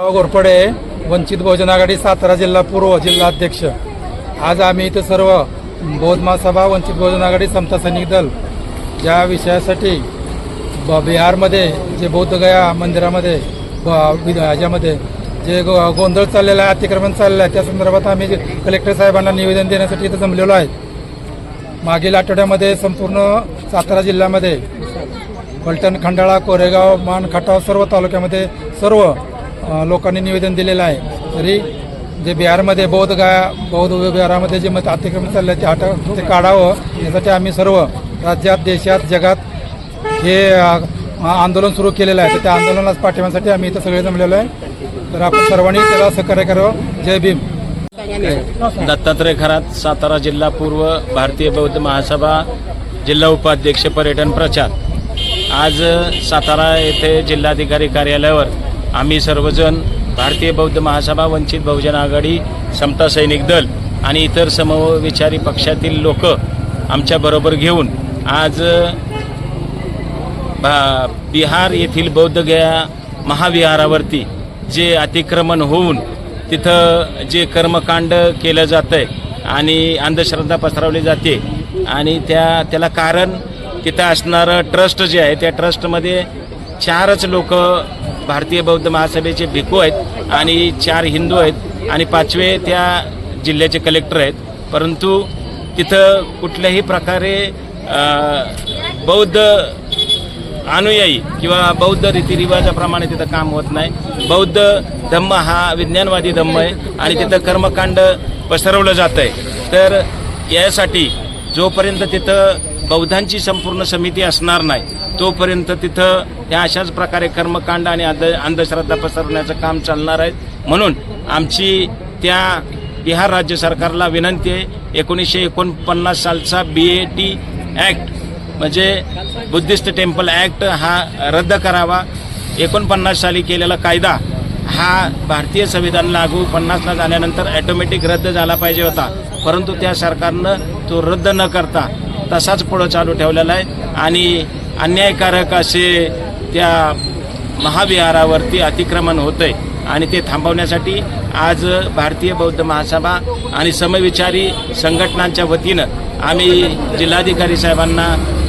राव घोरपडे वंचित बहुजन आघाडी सातारा जिल्हा पूर्व जिल्हा अध्यक्ष. आज आम्ही इथं सर्व बौद्ध महासभा वंचित बहुजन आघाडी समता सैनिक दल या विषयासाठी ब बिहारमध्ये जे बौद्धगया मंदिरामध्ये ब- ह्याच्यामध्ये जे गो गोंधळ चाललेला आहे अतिक्रमण चाललेलं आहे त्या संदर्भात आम्ही कलेक्टर साहेबांना निवेदन देण्यासाठी इथं जमलेलो आहे. मागील आठवड्यामध्ये संपूर्ण सातारा जिल्ह्यामध्ये फलटण खंडाळा कोरेगाव मान खटाव सर्व तालुक्यामध्ये सर्व लोकांनी निवेदन दिलेलं आहे. तरी जे बिहारमध्ये बौद्ध गा बौद्ध विहारामध्ये जे मत अतिक्रमण चाललं आहे ते हट ते काढावं यासाठी आम्ही सर्व राज्यात देशात जगात हे आंदोलन सुरू केलेलं आहे. तर त्या आंदोलनास पाठिंब्यासाठी आम्ही इथं सगळे जमलेलो आहे. तर आपण सर्वांनी त्याला सहकार्य करावं. जय भीम. दत्तात्रय खरात सातारा जिल्हा पूर्व भारतीय बौद्ध महासभा जिल्हा उपाध्यक्ष पर्यटन प्रचार. आज सातारा येथे जिल्हाधिकारी कार्यालयावर आम्ही सर्वजण भारतीय बौद्ध महासभा वंचित बहुजन आघाडी समता सैनिक दल आणि इतर समविचारी पक्षातील लोक आमच्याबरोबर घेऊन आज भा- बिहार येथील बौद्धगया महाविहारावरती जे अतिक्रमण होऊन तिथं जे कर्मकांड केलं जातं आहे आणि अंधश्रद्धा पसरवली जाते आणि त्या त्याला कारण तिथं असणारं ट्रस्ट जे आहे त्या ट्रस्टमध्ये चारच लोक भारतीय बौद्ध महासभेचे भिकू आहेत आणि चार हिंदू आहेत आणि पाचवे त्या जिल्ह्याचे कलेक्टर आहेत. परंतु तिथं कुठल्याही प्रकारे बौद्ध अनुयायी किंवा बौद्ध रीतिरिवाजाप्रमाणे तिथं काम होत नाही. बौद्ध धम्म हा विज्ञानवादी धम्म आहे आणि तिथं कर्मकांड पसरवलं जातं आहे तर यासाठी जोपर्यंत तिथं बौद्धांची संपूर्ण समिती असणार नाही. तोपर्यंत तिथं ह्या अशाच प्रकारे कर्मकांड आणि अंध अंधश्रद्धा पसरवण्याचं काम चालणार आहे. म्हणून आमची त्या बिहार राज्य सरकारला विनंती आहे एकोणीसशे एकोणपन्नास सालचा बी ए टी ॲक्ट म्हणजे बुद्धिस्ट टेम्पल ॲक्ट हा रद्द करावा. एकोणपन्नास साली केलेला कायदा हा भारतीय संविधान लागू पन्नासला झाल्यानंतर ॲटोमॅटिक रद्द झाला पाहिजे होता. परंतु त्या सरकारनं तो रद्द न करता तसाच पुढं चालू ठेवलेला आहे. आणि अन्यायकारक असे त्या महाविहारावरती अतिक्रमण होतं आहे आणि ते थांबवण्यासाठी आज भारतीय बौद्ध महासभा आणि समविचारी संघटनांच्या वतीनं आम्ही जिल्हाधिकारी साहेबांना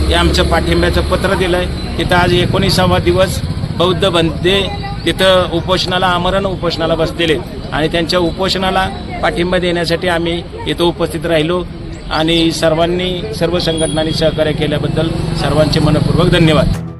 हे आमचं पाठिंब्याचं पत्र दिलं आहे तिथं आज एकोणीसावा दिवस बौद्ध बंदे तिथं उपोषणाला आमरण उपोषणाला बसलेले. आणि त्यांच्या उपोषणाला पाठिंबा देण्यासाठी आम्ही इथं उपस्थित राहिलो. आणि सर्वांनी सर्व संघटनांनी सहकार्य केल्याबद्दल सर्वांचे मनपूर्वक धन्यवाद.